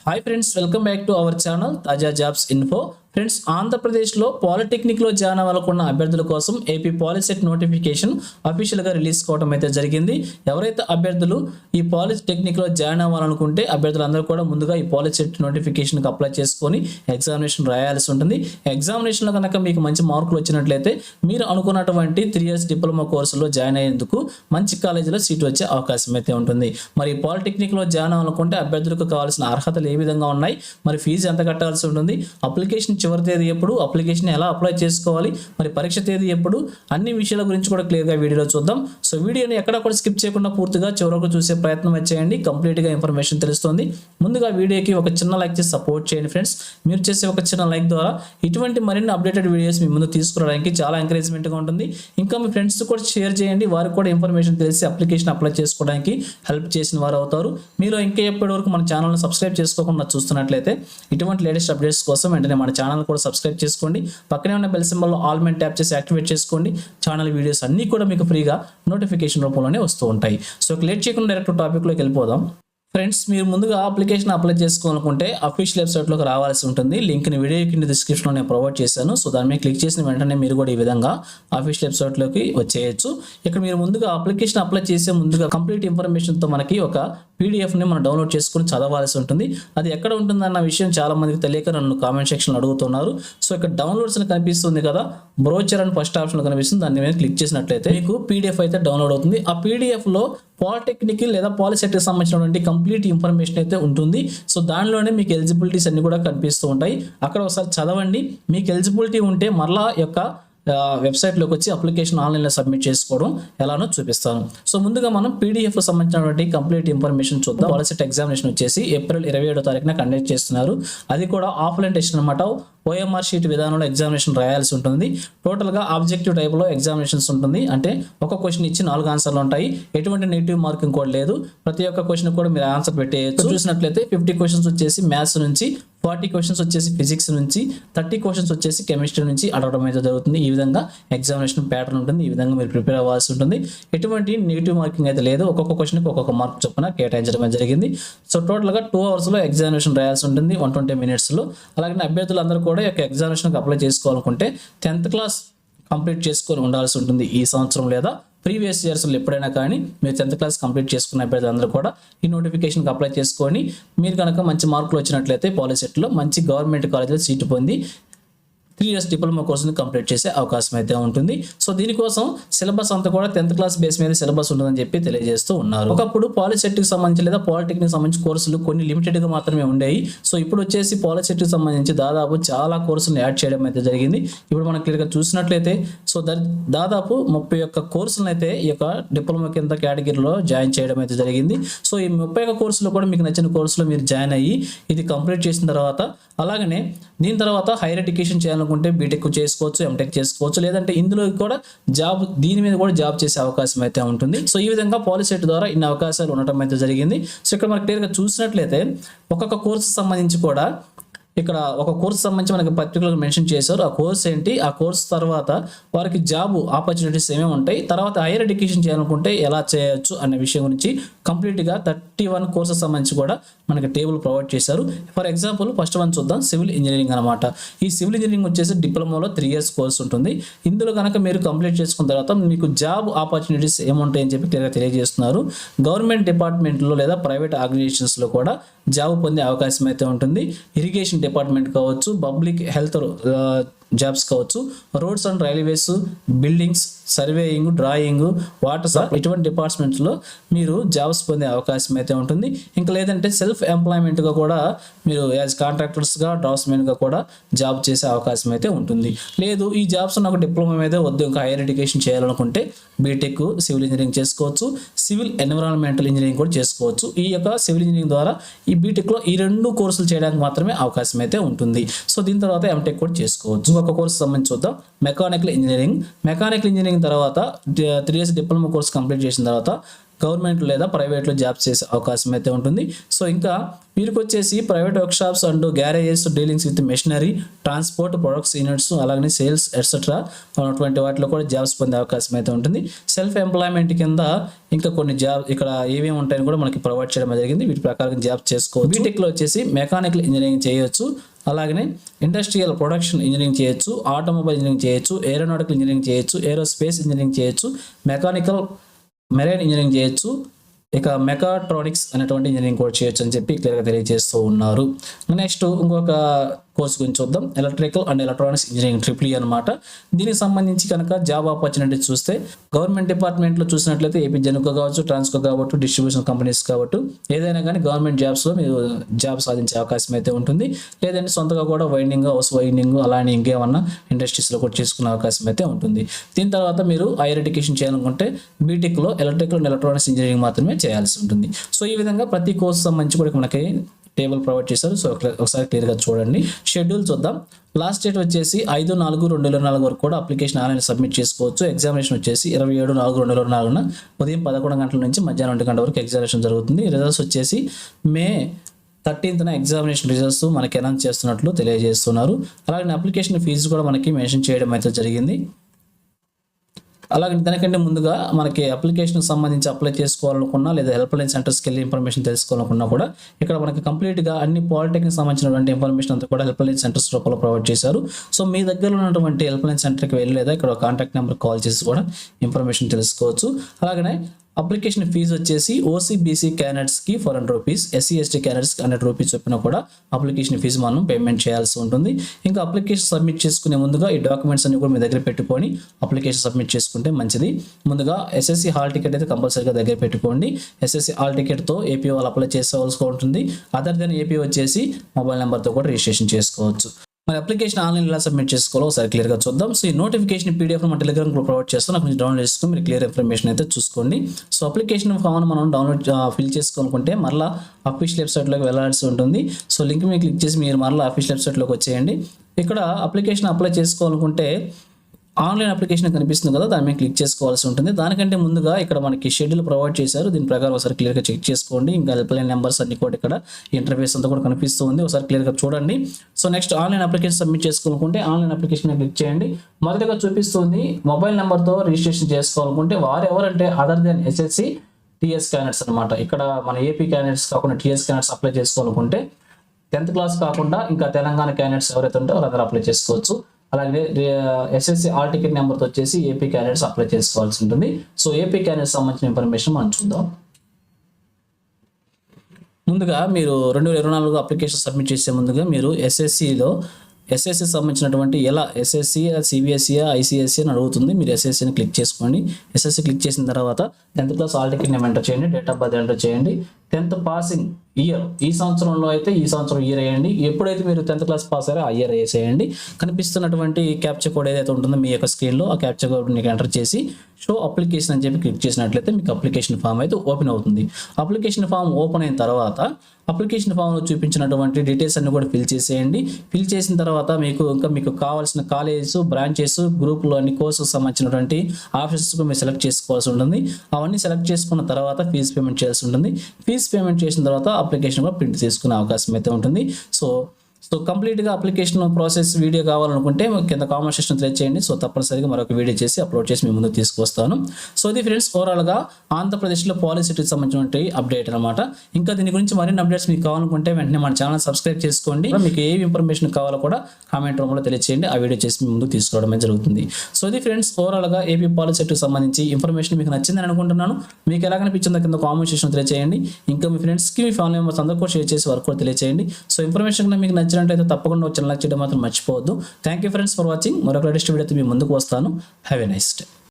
Hi friends welcome back to our channel తాజా jobs info friends ఆంధ్రప్రదేశ్లో పాలిటెక్నిక్లో join అవ్వాలనుకున్న అభ్యర్థుల కోసం ఏపీ పాలిసెట్ నోటిఫికేషన్ అఫీషియల్గా రిలీజ్ కావడం అయితే జరిగింది. ఎవరైతే అభ్యర్థులు ఈ పాలిటెక్నిక్లో జాయిన్ అవ్వాలనుకుంటే అభ్యర్థులందరూ కూడా ముందుగా ఈ పాలిసెట్ నోటిఫికేషన్కి అప్లై చేసుకొని ఎగ్జామినేషన్ రాయాల్సి ఉంటుంది. ఎగ్జామినేషన్లో కనుక మీకు మంచి మార్కులు వచ్చినట్లయితే మీరు అనుకున్నటువంటి త్రీ ఇయర్స్ డిప్లొమా కోర్సులో జాయిన్ అయ్యేందుకు మంచి కాలేజీలో సీట్ వచ్చే అవకాశం అయితే ఉంటుంది. మరి పాలిటెక్నిక్లో జాయిన్ అవ్వాలనుకుంటే అభ్యర్థులకు కావాల్సిన అర్హతలు ఏ విధంగా ఉన్నాయి? మరి ఫీజు ఎంత కట్టాల్సి ఉంటుంది? అప్లికేషన్ చివరి తేదీ ఎప్పుడు అప్లికేషన్ ఎలా అప్లై చేసుకోవాలి మరి పరీక్ష తేదీ ఎప్పుడు అన్ని విషయాల గురించి కూడా క్లియర్గా వీడియోలో చూద్దాం. సో వీడియోని ఎక్కడ కూడా స్కిప్ చేయకుండా పూర్తిగా చివరకు చూసే ప్రయత్నం వచ్చేయండి చేయండి. కంప్లీట్గా ఇన్ఫర్మేషన్ తెలుస్తుంది. ముందుగా వీడియోకి ఒక చిన్న లైక్ చేసి సపోర్ట్ చేయండి ఫ్రెండ్స్. మీరు చేసే ఒక చిన్న లైక్ ద్వారా ఇటువంటి మరిన్ని అప్డేటెడ్ వీడియోస్ మీ ముందు తీసుకురావడానికి చాలా ఎంకరేజ్మెంట్గా ఉంటుంది. ఇంకా మీ ఫ్రెండ్స్ కూడా షేర్ చేయండి. వారికి కూడా ఇన్ఫర్మేషన్ తెలిసి అప్లికేషన్ అప్లై చేసుకోవడానికి హెల్ప్ చేసిన వారు అవుతారు. మీరు ఇంకా ఎప్పటి వరకు మన ఛానల్ని సబ్స్క్రైబ్ చేసుకోకుండా చూస్తున్నట్లయితే ఇటువంటి లేటెస్ట్ అప్డేట్స్ కోసం వెంటనే మన ఛానల్ ఛానల్ కూడా సబ్స్క్రైబ్ చేసుకోండి. పక్కనే ఉన్న బెల్ సింబల్లో ఆల్ మెన్ ట్యాప్ చేసి యాక్టివేట్ చేసుకోండి. ఛానల్ వీడియోస్ అన్నీ కూడా మీకు ఫ్రీగా నోటిఫికేషన్ రూపంలోనే వస్తూ ఉంటాయి. సో లేట్ చేయకుండా డైరెక్ట్ టాపిక్లోకి వెళ్ళిపోదాం. ఫ్రెండ్స్ మీరు ముందుగా అప్లికేషన్ అప్లై చేసుకోవాలనుకుంటే అఫీషియల్ వెబ్సైట్లోకి రావాల్సి ఉంటుంది. లింక్ని వీడియో కింద డిస్క్రిప్షన్లో నేను ప్రొవైడ్ చేశాను. సో దాని మీద క్లిక్ చేసిన వెంటనే మీరు కూడా ఈ విధంగా అఫీషియల్ వెబ్సైట్లోకి వచ్చేయచ్చు. ఇక్కడ మీరు ముందుగా అప్లికేషన్ అప్లై చేసే ముందుగా కంప్లీట్ ఇన్ఫర్మేషన్తో మనకి ఒక పీడిఎఫ్ని మనం డౌన్లోడ్ చేసుకుని చదవాల్సి ఉంటుంది. అది ఎక్కడ ఉంటుందన్న విషయం చాలామందికి తెలియక నన్ను కామెంట్ సెక్షన్లో అడుగుతున్నారు. సో ఇక్కడ డౌన్లోడ్స్ కనిపిస్తుంది కదా బ్రోచర్ అని ఫస్ట్ ఆప్షన్ కనిపిస్తుంది. దాని మీద క్లిక్ చేసినట్లయితే మీకు పీడిఎఫ్ అయితే డౌన్లోడ్ అవుతుంది. ఆ పీడిఎఫ్లో పాలిటెక్నిక్ లేదా పాలిసెట్కి సంబంధించినటువంటి కంప్లీట్ ఇన్ఫర్మేషన్ అయితే ఉంటుంది. సో దానిలోనే మీకు ఎలిజిబిలిటీస్ అన్ని కూడా కనిపిస్తూ ఉంటాయి. అక్కడ ఒకసారి చదవండి. మీకు ఎలిజిబిలిటీ ఉంటే మరలా యొక్క వెబ్సైట్లోకి వచ్చి అప్లికేషన్ ఆన్లైన్లో సబ్మిట్ చేసుకోవడం ఎలానో చూపిస్తాను. సో ముందుగా మనం పీడిఎఫ్ సంబంధించినటువంటి కంప్లీట్ ఇన్ఫర్మేషన్ చూద్దాం. పాలిసెట్ ఎగ్జామినేషన్ వచ్చేసి ఏప్రిల్ ఇరవై ఏడో తారీఖున కండక్ట్ చేస్తున్నారు. అది కూడా ఆఫ్లైన్ టెస్ట్ అనమాట ఓఎంఆర్ షీట్ విధానంలో ఎగ్జామినేషన్ రాయాల్సి ఉంటుంది. టోటల్గా ఆబ్జెక్టివ్ టైప్లో ఎగ్జామినేషన్స్ ఉంటుంది. అంటే ఒక క్వశ్చన్ ఇచ్చి నాలుగు ఆన్సర్లు ఉంటాయి. ఎటువంటి నెగిటివ్ మార్కింగ్ కూడా లేదు. ప్రతి ఒక్క క్వశ్చన్ కూడా మీరు ఆన్సర్ పెట్టేయచ్చు. చూసినట్లయితే ఫిఫ్టీ క్వశ్చన్స్ వచ్చేసి మ్యాథ్స్ నుంచి ఫార్టీ క్వశ్చన్స్ వచ్చేసి ఫిజిక్స్ నుంచి థర్టీ క్వశ్చన్స్ వచ్చేసి కెమిస్ట్రీ నుంచి అడగడం అయితే జరుగుతుంది. ఈ విధంగా ఎగ్జామినేషన్ ప్యాటర్న్ ఉంటుంది. ఈ విధంగా మీరు ప్రిపేర్ అవ్వాల్సి ఉంటుంది. ఎటువంటి నెగిటివ్ మార్కింగ్ అయితే లేదు. ఒక్కొక్క క్వశ్చన్కి ఒక్కొక్క మార్క్ చొప్పున కేటాయించడం జరిగింది. సో టోటల్గా టూ అవర్స్లో ఎగ్జామినేషన్ రాయాల్సి ఉంటుంది. వన్ ట్వంటీ మినిట్స్లో. అలాగే అభ్యర్థులందరూ కూడా ఈ యొక్క ఎగ్జామినేషన్కి అప్లై చేసుకోవాలనుకుంటే టెన్త్ క్లాస్ కంప్లీట్ చేసుకొని ఉండాల్సి ఉంటుంది ఈ సంవత్సరం లేదా ప్రీవియస్ ఇయర్స్లో ఎప్పుడైనా కానీ మీరు టెన్త్ క్లాస్ కంప్లీట్ చేసుకున్న అభ్యర్థులందరూ కూడా ఈ నోటిఫికేషన్కి అప్లై చేసుకొని మీరు కనుక మంచి మార్కులు వచ్చినట్లయితే పాలిసెట్లో మంచి గవర్నమెంట్ కాలేజీలో సీటు పొంది త్రీ ఇయర్స్ డిప్లొమా కోర్సును కంప్లీట్ చేసే అవకాశం అయితే ఉంటుంది. సో దీనికోసం సిలబస్ అంతా కూడా టెన్త్ క్లాస్ బేస్ మీద సిలబస్ ఉంటుందని చెప్పి తెలియజేస్తూ ఉన్నారు. ఒకప్పుడు పాలిసెట్కి సంబంధించి లేదా పాలిటెక్నిక్ సంబంధించి కోర్సులు కొన్ని లిమిటెడ్గా మాత్రమే ఉండేవి. సో ఇప్పుడు వచ్చేసి పాలిసెట్కి సంబంధించి దాదాపు చాలా కోర్సులు యాడ్ చేయడం అయితే జరిగింది. ఇప్పుడు మనం క్లియర్గా చూసినట్లయితే సో దాదాపు ముప్పై ఒక్క కోర్సులను అయితే ఈ యొక్క డిప్లొమా కింద కేటగిరీలో జాయిన్ చేయడం అయితే జరిగింది. సో ఈ ముప్పై ఒక్క కోర్సులో కూడా మీకు నచ్చిన కోర్సులో మీరు జాయిన్ అయ్యి ఇది కంప్లీట్ చేసిన తర్వాత అలాగనే దీని తర్వాత హైయర్ ఎడ్యుకేషన్ చేయాలనుకుంటే బీటెక్ చేసుకోవచ్చు ఎంటెక్ చేసుకోవచ్చు లేదంటే ఇందులో కూడా జాబ్ దీని మీద కూడా జాబ్ చేసే అవకాశం అయితే ఉంటుంది. సో ఈ విధంగా పాలిసెట్ ద్వారా ఇన్ని అవకాశాలు ఉండటం అయితే జరిగింది. సో ఇక్కడ మనకి క్లియర్గా చూసినట్లయితే ఒక్కొక్క కోర్సు సంబంధించి కూడా ఇక్కడ ఒక కోర్స్ సంబంధించి మనకి పర్టికులర్ మెన్షన్ చేశారు. ఆ కోర్స్ ఏంటి? ఆ కోర్స్ తర్వాత వారికి జాబ్ ఆపర్చునిటీస్ ఏమేమి ఉంటాయి? తర్వాత హైయర్ ఎడ్యుకేషన్ చేయాలనుకుంటే ఎలా చేయొచ్చు అనే విషయం గురించి కంప్లీట్గా థర్టీ వన్ కోర్సెస్ సంబంధించి కూడా మనకి టేబుల్ ప్రొవైడ్ చేశారు. ఫర్ ఎగ్జాంపుల్ ఫస్ట్ వన్ చూద్దాం. సివిల్ ఇంజనీరింగ్ అనమాట ఈ సివిల్ ఇంజనీరింగ్ వచ్చేసి డిప్లొమాలో త్రీ ఇయర్స్ కోర్స్ ఉంటుంది. ఇందులో కనుక మీరు కంప్లీట్ చేసుకున్న తర్వాత మీకు జాబ్ ఆపర్చునిటీస్ ఏముంటాయని చెప్పి క్లియర్గా తెలియజేస్తున్నారు. గవర్నమెంట్ డిపార్ట్మెంట్లో లేదా ప్రైవేట్ ఆర్గనైజేషన్స్లో కూడా జాబ్ పొందే అవకాశం అయితే ఉంటుంది. ఇరిగేషన్ డిపార్ట్మెంట్ కావచ్చు పబ్లిక్ హెల్త్ జాబ్స్ కావచ్చు roads and railways buildings surveying drawing water ఇటువంటి డిపార్ట్మెంట్స్లో మీరు జాబ్స్ పొందే అవకాశం అయితే ఉంటుంది. ఇంకా లేదంటే సెల్ఫ్ ఎంప్లాయ్మెంట్గా కూడా మీరు యాజ్ కాంట్రాక్టర్స్గా డ్రాప్స్మెన్గా కూడా జాబ్ చేసే అవకాశం అయితే ఉంటుంది. లేదు ఈ జాబ్స్ నాకు డిప్లొమా మీద వద్దు ఇంకా హైయర్ ఎడ్యుకేషన్ చేయాలనుకుంటే బీటెక్ సివిల్ ఇంజనీరింగ్ చేసుకోవచ్చు సివిల్ ఎన్విరాన్మెంటల్ ఇంజనీరింగ్ కూడా చేసుకోవచ్చు. ఈ యొక్క సివిల్ ఇంజనీరింగ్ ద్వారా ఈ బీటెక్లో ఈ రెండు కోర్సులు చేయడానికి మాత్రమే అవకాశం అయితే ఉంటుంది. సో దీని తర్వాత ఎంటెక్ కూడా చేసుకోవచ్చు. ఒక కోర్సు సంబంధించి చూద్దాం. Mechanical engineering. మెకానికల్ ఇంజనీరింగ్ తర్వాత three years diploma course complete చేసిన తర్వాత గవర్నమెంట్ లేదా ప్రైవేట్లో జాబ్స్ చేసే అవకాశం అయితే ఉంటుంది. సో ఇంకా వీరికి వచ్చేసి private workshops and garages dealings with machinery transport products units అలాగే సేల్స్ ఎట్సెట్రా ఉన్నటువంటి వాటిలో కూడా జాబ్స్ పొందే అవకాశం అయితే ఉంటుంది. సెల్ఫ్ ఎంప్లాయ్మెంట్ కింద ఇంకా కొన్ని జాబ్ ఇక్కడ ఏమేమి ఉంటాయని కూడా మనకి ప్రొవైడ్ చేయడం జరిగింది. వీటి ప్రకారం జాబ్ చేసుకోవచ్చు. బీటెక్లో వచ్చేసి మెకానికల్ ఇంజనీరింగ్ చేయొచ్చు. అలాగనే ఇండస్ట్రియల్ ప్రొడక్షన్ ఇంజనీరింగ్ చేయొచ్చు. ఆటోమొబైల్ ఇంజనీరింగ్ చేయొచ్చు. ఏరోనాటికల్ ఇంజనీరింగ్ చేయొచ్చు. ఏరోస్పేస్ ఇంజనీరింగ్ చేయొచ్చు. మెకానికల్ మెరైన్ ఇంజనీరింగ్ చేయొచ్చు. ఇక మెకాట్రానిక్స్ అనేటువంటి ఇంజనీరింగ్ కూడా చేయొచ్చు అని చెప్పి క్లియర్గా తెలియజేస్తూ ఉన్నారు. నెక్స్ట్ ఇంకొక కోర్స్ గురించి చూద్దాం. Electrical and electronics engineering triple E అనమాట దీనికి సంబంధించి కనుక జాబ్ ఆపర్చునిటీస్ చూస్తే గవర్నమెంట్ డిపార్ట్మెంట్లో చూసినట్లయితే ఏపీ జనుకో కావచ్చు ట్రాన్స్కో కావచ్చు డిస్ట్రిబ్యూషన్ కంపెనీస్ కావచ్చు ఏదైనా కానీ గవర్నమెంట్ జాబ్స్లో మీరు జాబ్ సాధించే అవకాశం అయితే ఉంటుంది. లేదంటే సొంతగా కూడా వైండింగ్ హౌస్ వైండింగ్ అలానే ఇంకేమన్నా ఇండస్ట్రీస్లో కూడా చేసుకునే అవకాశం అయితే ఉంటుంది. దీని తర్వాత మీరు హైయర్ ఎడ్యుకేషన్ చేయాలనుకుంటే బీటెక్లో ఎలక్ట్రికల్ అండ్ ఎలక్ట్రానిక్స్ ఇంజనీరింగ్ మాత్రమే చేయాల్సి ఉంటుంది. సో ఈ విధంగా ప్రతి కోర్సు సంబంధించి కూడా మనకి టేబుల్ ప్రొవైడ్ చేశారు. సో ఒకసారి- క్లియర్గా చూడండి. షెడ్యూల్ చూద్దాం. లాస్ట్ డేట్ వచ్చేసి ఐదు నాలుగు రెండు వేల నాలుగు వరకు కూడా అప్లికేషన్ ఆన్లైన్ సబ్మిట్ చేసుకోవచ్చు. ఎగ్జామినేషన్ వచ్చేసి ఇరవై ఏడు నాలుగు రెండు వేల నాలుగున ఉదయం పదకొండు గంటల నుంచి మధ్యాహ్నం రెండు గంటల వరకు ఎగ్జామినేషన్ జరుగుతుంది. రిజల్ట్స్ వచ్చేసి మే థర్టీన్త్న ఎగ్జామినేషన్ రిజల్ట్స్ మనకి అనౌన్స్ చేస్తున్నట్లు తెలియజేస్తున్నారు. అలాగే అప్లికేషన్ ఫీజు కూడా మనకి మెన్షన్ చేయడం అయితే జరిగింది. అలాగే దానికంటే ముందుగా మనకి అప్లికేషన్ సంబంధించి అప్లై చేసుకోవాలనుకున్నా లేదా హెల్ప్ లైన్ సెంటర్స్కి వెళ్ళి ఇన్ఫర్మేషన్ తెలుసుకోవాలనుకున్నా కూడా ఇక్కడ మనకి కంప్లీట్గా అన్ని పాలిటెక్నిక్ సంబంధించినటువంటి ఇన్ఫర్మేషన్ అంతా కూడా హెల్ప్ లైన్ సెంటర్స్ రూపంలో ప్రొవైడ్ చేశారు. సో మీ దగ్గర ఉన్నటువంటి హెల్ప్ లైన్ సెంటర్కి వెళ్ళి లేదా ఇక్కడ కాంటాక్ట్ నెంబర్ కాల్ చేసి కూడా ఇన్ఫర్మేషన్ తెలుసుకోవచ్చు. అలాగనే అప్లికేషన్ ఫీజు వచ్చేసి ఓసీబీసీ క్యాండిడేట్స్కి four hundred rupees SC ST క్యాండిడేట్స్కి హండ్రెడ్ రూపీస్ చొప్పున కూడా అప్లికేషన్ ఫీజు మనం పేమెంట్ చేయాల్సి ఉంటుంది. ఇంకా అప్లికేషన్ సబ్మిట్ చేసుకునే ముందుగా ఈ డాక్యుమెంట్స్ అన్ని కూడా మీ దగ్గర పెట్టుకొని అప్లికేషన్ సబ్మిట్ చేసుకుంటే మంచిది. ముందుగా ఎస్ఎస్సి హాల్ టికెట్ అయితే కంపల్సరీగా దగ్గర పెట్టుకోండి. ఎస్ఎస్సి హాల్ టికెట్తో ఏపీ వాళ్ళు అప్లై చేసుకోవాల్సి ఉంటుంది. అదర్ దెన్ ఏపీ వచ్చేసి మొబైల్ నెంబర్తో కూడా రిజిస్ట్రేషన్ చేసుకోవచ్చు. మరి అప్లికేషన్ ఆన్లైన్ ఎలా సబ్మిట్ చేసుకోవాలో ఒకసారి క్లియర్గా చూద్దాం. సో ఈ నోటిఫికేషన్ పీడిఎఫ్ మన టెలిగ్రామ్ గ్రూప్ ప్రొవైడ్ చేస్తాం. అక్కడ డౌన్లోడ్ చేసుకుని మీరు క్లియర్ ఇన్ఫర్మేషన్ అయితే చూసుకోండి. సో అప్లికేషన్ ఫామ్ను మనం డౌన్లోడ్ ఫిల్ చేసుకోనుకుంటే మరలా అఫీషియల్ వెబ్సైట్లోకి వెళ్ళాల్సి ఉంటుంది. సో లింక్ మీద క్లిక్ చేసి మీరు మరలా అఫీషియల్ వెబ్సైట్లోకి వచ్చేయండి. ఇక్కడ అప్లికేషన్ అప్లై చేసుకోవాలనుకుంటే ఆన్లైన్ అప్లికేషన్ కనిపిస్తుంది కదా దాని మీద క్లిక్ చేసుకోవాల్సి ఉంటుంది. దానికంటే ముందుగా ఇక్కడ మనకి షెడ్యూల్ ప్రొవైడ్ చేశారు. దీని ప్రకారం ఒకసారి క్లియర్గా చెక్ చేసుకోండి. ఇంకా హెల్ప్లైన్ నెంబర్స్ అన్ని కూడా ఇక్కడ ఇంటర్ఫేస్ అంతా కూడా కనిపిస్తుంది. ఒకసారి క్లియర్గా చూడండి. So next online application submit చేసుకోవాలనుకుంటే ఆన్లైన్ అప్లికేషన్ క్లిక్ చేయండి. మొదటిగా చూపిస్తుంది మొబైల్ నెంబర్తో రిజిస్ట్రేషన్ చేసుకోవాలనుకుంటే వారు ఎవరంటే other than SSC TS candidates అనమాట ఇక్కడ మన ఏపీ క్యాండిడేట్స్ కాకుండా టీఎస్ క్యాండిడేట్స్ అప్లై చేసుకోవాలనుకుంటే టెన్త్ క్లాస్ కాకుండా ఇంకా తెలంగాణ క్యాండిడేట్స్ ఎవరైతే ఉంటారో వాళ్ళందరూ అప్లై చేసుకోవచ్చు. అలాగే ఎస్ఎస్సి ఆల్ టికెట్ నెంబర్తో వచ్చేసి ఏపీ క్యాండిడేట్స్ అప్లై చేసుకోవాల్సి ఉంటుంది. సో ఏపీ క్యాండిడేట్స్ సంబంధించిన ఇన్ఫర్మేషన్ మనం చూద్దాం. ముందుగా మీరు రెండు వేల ఇరవై నాలుగు అప్లికేషన్ సబ్మిట్ చేసే ముందుగా మీరు ఎస్ఎస్సిలో ఎస్ఎస్సి సంబంధించినటువంటి ఎలా ఎస్ఎస్సి సిబిఎస్ఈ ఐసిఎస్సి అని అడుగుతుంది. మీరు ఎస్ఎస్సిని క్లిక్ చేసుకోండి. ఎస్ఎస్సి క్లిక్ చేసిన తర్వాత tenth class hall ticket name enter చేయండి డేట్ ఆఫ్ బర్త్ ఎంటర్ చేయండి. టెన్త్ పాసింగ్ ఇయర్ ఈ సంవత్సరంలో అయితే ఈ సంవత్సరం ఇయర్ వేయండి. ఎప్పుడైతే మీరు టెన్త్ క్లాస్ పాస్ అయ్యారో ఆ ఇయర్ వేసేయండి. కనిపిస్తున్నటువంటి క్యాప్చర్ కోడ్ ఏదైతే ఉంటుందో మీ యొక్క స్క్రీన్లో ఆ క్యాప్చర్ కోడ్ మీకు ఎంటర్ చేసి షో అప్లికేషన్ అని చెప్పి క్లిక్ చేసినట్లయితే మీకు అప్లికేషన్ ఫామ్ అయితే ఓపెన్ అవుతుంది. అప్లికేషన్ ఫామ్ ఓపెన్ అయిన తర్వాత అప్లికేషన్ ఫామ్లో చూపించినటువంటి డీటెయిల్స్ అన్ని కూడా ఫిల్ చేసేయండి. ఫిల్ చేసిన తర్వాత మీకు ఇంకా మీకు కావాల్సిన కాలేజెస్ బ్రాంచెస్ గ్రూపులు అన్ని కోర్సుకు సంబంధించినటువంటి ఆఫీసెస్ మీరు సెలెక్ట్ చేసుకోవాల్సి ఉంటుంది. అవన్నీ సెలెక్ట్ చేసుకున్న తర్వాత ఫీజు పేమెంట్ చేయాల్సి ఉంటుంది. ఫీజు పేమెంట్ చేసిన తర్వాత అప్లికేషన్ కూడా ప్రింట్ తీసుకునే అవకాశం అయితే ఉంటుంది. సో సో కంప్లీట్గా అప్లికేషన్ ప్రాసెస్ వీడియో కావాలనుకుంటే కింద కామెంట్ సెక్షన్ తెలియచేయండి సో తప్పనిసరిగా మరొక వీడియో చేసి అప్లోడ్ చేసి మీ ముందు తీసుకొస్తాను సో ఇది ఫ్రెండ్స్ ఓవరాల్గా ఆంధ్రప్రదేశ్లో పాలసీకి సంబంధించినటువంటి అప్డేట్ అనమాట ఇంకా దీని గురించి మరిన్ని అప్డేట్స్ మీకు కావాలనుకుంటే వెంటనే మన ఛానల్ సబ్స్క్రైబ్ చేసుకోండి. మీకు ఏ ఇన్ఫర్మేషన్ కావాలో కూడా కామెంట్ రూమ్లో తెలియచేయండి. ఆ వీడియో చేసి మీ ముందు తీసుకురావడమే జరుగుతుంది. సో ఇది ఫ్రెండ్స్ ఓవరాల్గా ఏపీ పాలసీకి సంబంధించి ఇన్ఫర్మేషన్ మీకు నచ్చిందని అనుకుంటున్నాను. మీకు ఎలా కనిపించిందో కింద కామెంట్ సెక్షన్ తెలియచేయండి. ఇంకా మీ ఫ్రెండ్స్కి మీ ఫ్యామిలీ మెంబర్స్ అందరూ కూడా షేర్ చేసి వర్క్ కూడా తెలియచేయండి. సో ఇన్ఫర్మేషన్ మీకు మీకు నచ్చినట్లయితే తప్పకుండా వచ్చి లైక్ చేయడం మాత్రం మర్చిపోవద్దు. Thank you friends for watching మరొక లేటెస్ట్ వీడియోతో మీ ముందుకు వస్తాను. Have a nice day